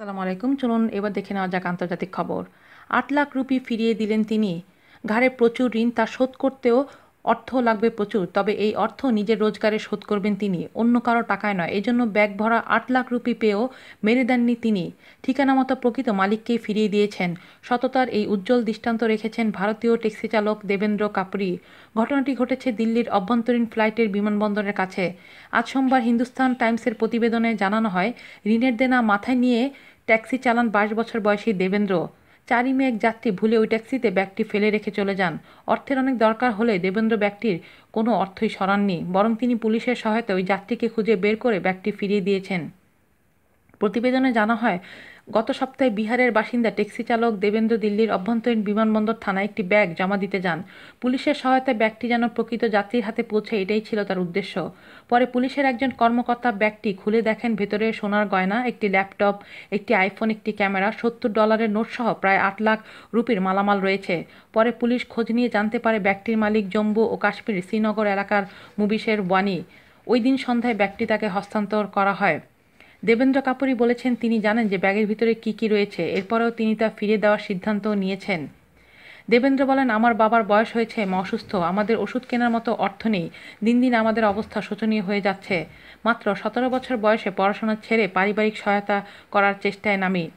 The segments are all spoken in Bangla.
আসসালামু আলাইকুম। চলুন এবার দেখে নেওয়া যাক আন্তর্জাতিক খবর। আট লাখ রুপি ফিরিয়ে দিলেন তিনি। ঘাড়ে প্রচুর ঋণ তা শোধ করতেও অর্থ লাগবে প্রচুর, তবে এই অর্থ নিজের রোজগারে শোধ করবেন তিনি, অন্য কারও টাকায় নয়। এজন্য ব্যাগ ভরা আট লাখ রুপি পেয়েও মেরে দেননি তিনি। ঠিকানা মতো প্রকৃত মালিককেই ফিরিয়ে দিয়েছেন। সততার এই উজ্জ্বল দৃষ্টান্ত রেখেছেন ভারতীয় ট্যাক্সি চালক দেবেন্দ্র কাপড়ি ঘটনাটি ঘটেছে দিল্লির অভ্যন্তরীণ ফ্লাইটের বিমানবন্দরের কাছে। আজ সোমবার হিন্দুস্তান টাইমসের প্রতিবেদনে জানানো হয়, ঋণের দেনা মাথায় নিয়ে ট্যাক্সি চালান বাইশ বছর বয়সী দেবেন্দ্র। চারি মেয়ে এক যাত্রী ভুলে ওই ট্যাক্সিতে ব্যাগটি ফেলে রেখে চলে যান। অর্থের অনেক দরকার হলে দেবেন্দ্র ব্যাগটির কোনো অর্থই সরাননি, বরং তিনি পুলিশের সহায়তায় ওই যাত্রীকে খুঁজে বের করে ব্যাগটি ফিরিয়ে দিয়েছেন। প্রতিবেদনে জানা হয় গত সপ্তাহে বিহারের বাসিন্দা ট্যাক্সি চালক দেবেন্দ্র দিল্লির অভ্যন্তরীণ বিমানবন্দর থানায় একটি ব্যাগ জমা দিতে যান। পুলিশের সহায়তায় ব্যাগটি যেন প্রকৃত যাত্রীর হাতে পৌঁছে, এটাই ছিল তার উদ্দেশ্য। পরে পুলিশের একজন কর্মকর্তা ব্যাগটি খুলে দেখেন ভেতরে সোনার গয়না, একটি ল্যাপটপ, একটি আইফোন, একটি ক্যামেরা, সত্তর ডলারের নোটসহ প্রায় আট লাখ রুপির মালামাল রয়েছে। পরে পুলিশ খোঁজ নিয়ে জানতে পারে ব্যাগটির মালিক জম্মু ও কাশ্মীর শ্রীনগর এলাকার মুবিশের ওয়ানি। ওই দিন সন্ধ্যায় ব্যাগটি তাকে হস্তান্তর করা হয়। দেবেন্দ্র কাপুরি বলেছেন, তিনি জানেন যে ব্যাগের ভিতরে কি কি রয়েছে, এরপরেও তিনি তা ফিরে দেওয়ার সিদ্ধান্ত নিয়েছেন। দেবেন্দ্র বলেন, আমার বাবার বয়স হয়েছে, মা অসুস্থ, আমাদের ওষুধ কেনার মতো অর্থ নেই, দিন দিন আমাদের অবস্থা শোচনীয় হয়ে যাচ্ছে। মাত্র সতেরো বছর বয়সে পড়াশোনা ছেড়ে পারিবারিক সহায়তা করার চেষ্টায় নামি।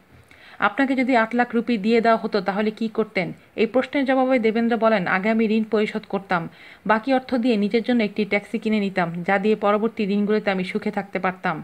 আপনাকে যদি আট লাখ রুপি দিয়ে দেওয়া হতো, তাহলে কি করতেন? এই প্রশ্নের জবাবে দেবেন্দ্র বলেন, আগে আমি ঋণ পরিশোধ করতাম। বাকি অর্থ দিয়ে নিজের জন্য একটি ট্যাক্সি কিনে নিতাম, যা দিয়ে পরবর্তী দিনগুলোতে আমি সুখে থাকতে পারতাম।